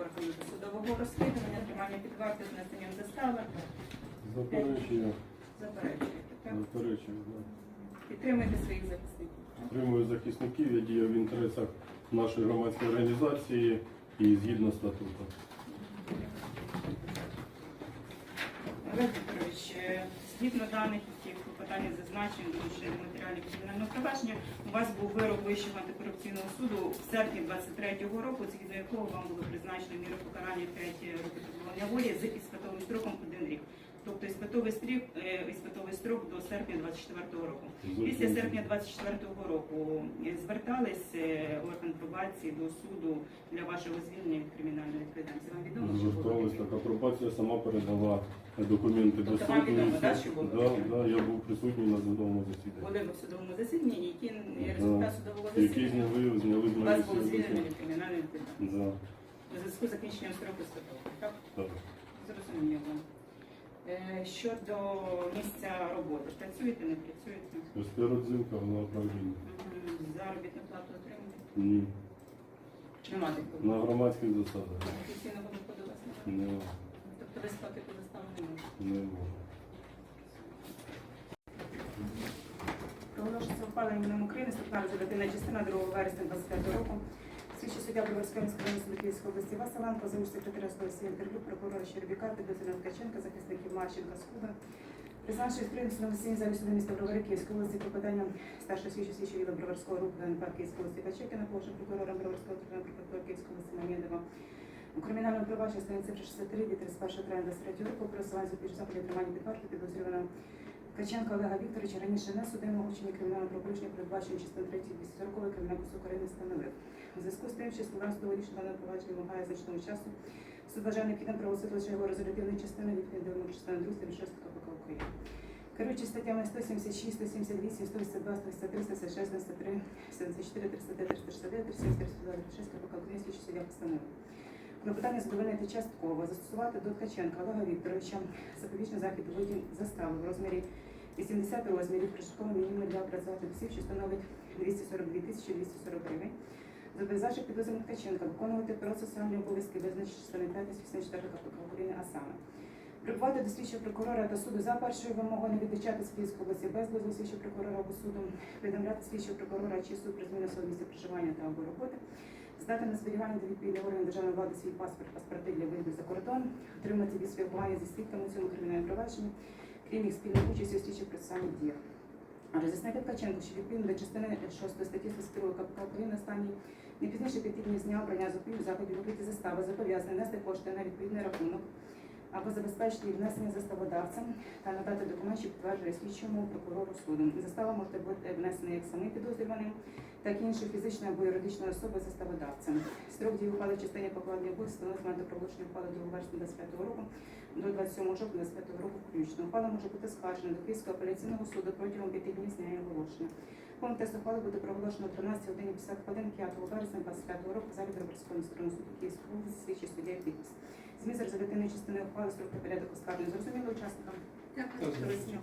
органу досудового розслідування, тримання під вартою з несенням застави. Заперечення. Заперечуєте, так? Заперечення, да. Підтримуйте своїх захисників. Підтримую захисників, я дію в інтересах нашої громадської організації і згідно статуту. Олег Петрович, е, згідно даних, які зазначені, питанні що в матеріалі кримінального провадження, у вас був вирок Вищого антикорупційного суду в серпні 23-го року, згідно якого вам було призначено міру покарання 5 років позбавлення волі з іспитовим строком 1 рік. Іспитовий стрік, е, іспитовий строк до серпня 24-го року. Після серпня 24-го року е, звертались е, орган пробації до суду для вашого звільнення від кримінальної відповідальності. Вам відомо, що було Зверталась така пробація, сама передала документи до Тобто суду. вам відомо, все. що було Да, да, я був присутній на судовому засіданні. Були ви в судовому засіданні, які результат судового Які зняли, зняли з вас було звільнено від кримінальної відповідальності. Да, У зв'язку з закінченням строку статуту. Так? так. Зрозуміло. Е, Щодо місця роботи, працюєте, не працюєте? Співрозинка на управління. Мгм. Заробітну плату отримуєте? Ні. Нема такого. На громадських засадах. Офіційного доходу у вас немає? Не, Тобто ви сплатити заставу не можете? не можу. Проголошується ухвалення Міном України статутна резолютивна частина 2 вересня 25 року. Суддя Броварської міської суду області Василенко, заміж секретаря Славсія Інтерв'ю, прокурора Щербіка, підозрюваного Ткаченка, захисників Марченка, Скуда. Призначив відкритим судом засідання залі суду міста Бровари Київської області про питання старшого слідчого слідчого відділу Броварського руху НП Київської області Качекіна, положив прокурора Броварського окружного прокурора Київської області Мамєдова. У кримінальному провадженні стані цифри 63 від 31 травня 23 року про силання запобіжного заходів тримання під вартою підозрюваного Ткаченка Олега Вікторовича раніше не судимого вчинення кримінального правопорушення, передбачено частиною 3 240 Кримінального України встановив. У зв'язку з тим, що судового рішення даного провадження вимагає значного часу, суд вважає необхідним проголосити його резолютивної частини відповідно до частини 2 36 КПК України. Керуючись статтями 176, 178, 182, 183, 166, 93, 74, 309, 369, 37, 326 КПК України слідчі суддя постановив. Клопотання задовольнити частково, застосувати до Ткаченка Олега Вікторовича запобіжний захід у виді застави в розмірі 80 розмірів прожиткового мінімуму для працювати осіб, що становить 242 тисячі 240 гривень. Зобов'язавши підозрюваного Ткаченка виконувати процесуальні обов'язки визначені частиною 5 84 КПК України, а саме Прибувати до слідчого прокурора та суду за першою вимогою, не відлучати з області без дозволу слідчого прокурора або суду, повідомляти слідчого прокурора чи суд про зміну свого місця проживання та або роботи, здати на зберігання до відповідних органів державної влади свій паспорт, паспорти для виїзду за кордон, отримати від спілкування зі свідками у цьому кримінальному провадженні, крім їх спільної участі у слідчих процесуальних діях. Роз'яснити Ткаченку, що відповідно до частини 6 статті 32 КПК України останній не пізніше п'яти днів з дня запобіг заходів виплаті застави зобов'язаний нести кошти на відповідний рахунок або забезпечити їх внесення заставодавцем та надати документ, що підтверджує слідчому прокурору суду. Застава може бути внесена як самим підозрюваним, так і іншою фізичною або юридичною особою заставодавцем. Строк дії ухвали в частині покладення встановлено з моменту проголошення ухвали до вересня 25 року до 27 жовтня 25 року включно. Ухвала може бути скаржена до Київського апеляційного суду протягом 5 днів з дня її оголошення. Тест ухвали буде проголошено о 13 годині 50 хвилин 5 вересня 25 року в залі сторони суду Київського області слідчі суддя підпис. Зміст резолютивної частини ухвали строк та порядок оскарження зрозуміло учасникам. Дякую. Оголошення.